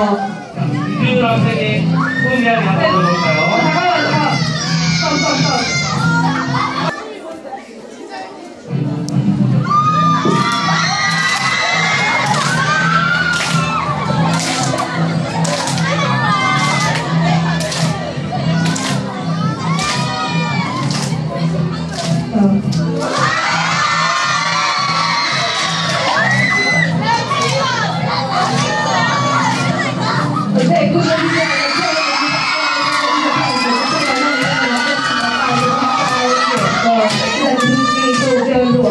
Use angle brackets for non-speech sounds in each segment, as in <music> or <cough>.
어. 이준우 학생이 소개하는 게 한번 들어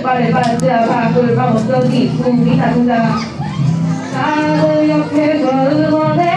그렇게 말해봤자 밥을 먹었더니 꿈이나 동자 나도 옆에서 응원해줘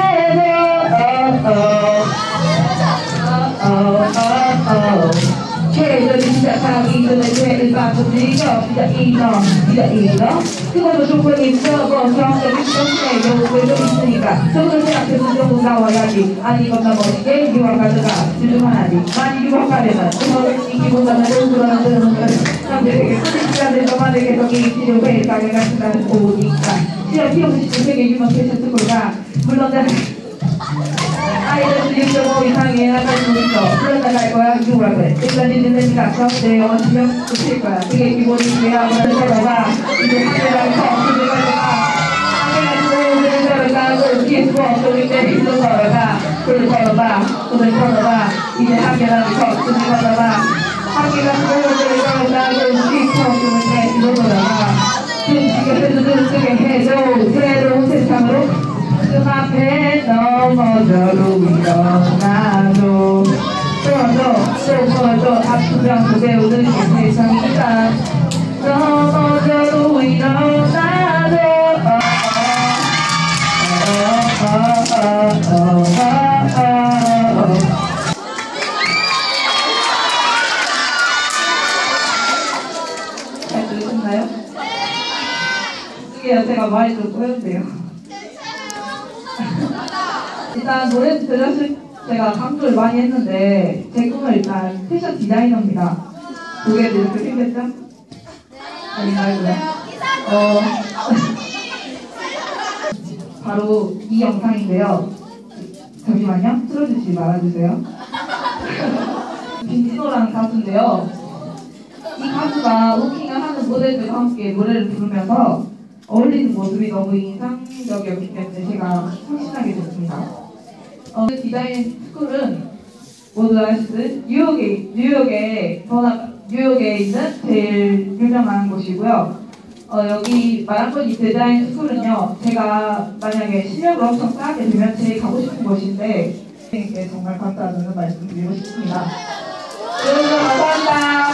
최저를 시작하기 전에 죄를 바꾸지요 디자이너 디자이너 그걸로 조건이 적어 경험이 시험에 요구도 있으니까 저걸 생각해서 조금 나와야지 아니 겁나 멋있게 유학 가져가 요즘 하나지 많이 유학 가려면 그거를 이기보다는 요구라는 드는 거를 남들에게 시간을 너만에게 더 기치려고 해 가게 같은 오니까 시험 시험 시즌 세계 유명 패션 스쿨가 물론 다 아이들 6.5 이상의 나갈 수 있어. 그러다 갈 거야. 누구라 그래. 일단 이제 되니까 정대 어시면 붙일 거야. 그게 기본이고요. 그래서 봐봐. 이제 하늘랑 더 가져가. 그걸 걸어봐. 그들 걸어봐. 이제 하늘랑 더 그들 걸어봐. 뒤에 그들 때 힘든 거가. 지금 쓰게 해줘. 새로운 세상으로 그 앞에 넘어져도 일어나도 또또또또 아프면 배우는 세상이다 넘어져도 일어 이게 제가 많이 좀 보여주세요. 일단 노래 들으실 제가 강조를 많이 했는데 제 꿈은 일단 패션 디자이너입니다. 그게 이렇게 생겼죠? 아닌가요? 그럼? 어, <laughs> 바로 이 영상인데요. 잠시만요. 틀어주시지 말아주세요. <laughs> 빈지노라는 가수인데요. 이 가수가 워킹을 하는 모델들과 함께 노래를 부르면서 어울리는 모습이 너무 인상적이었기 때문에 제가 확신하게 됐습니다. 어, 그 디자인 스쿨은 모두 아시듯 뉴욕에 뉴욕에 뉴욕에 있는 제일 유명한 곳이고요. 어, 여기 마랑코니 디자인 스쿨은요, 제가 만약에 실력을 엄청 쌓게 되면 제일 가고 싶은 곳인데, 선생님께 정말 감사하다는 말씀 드리고 싶습니다. 여러분 감사합니다.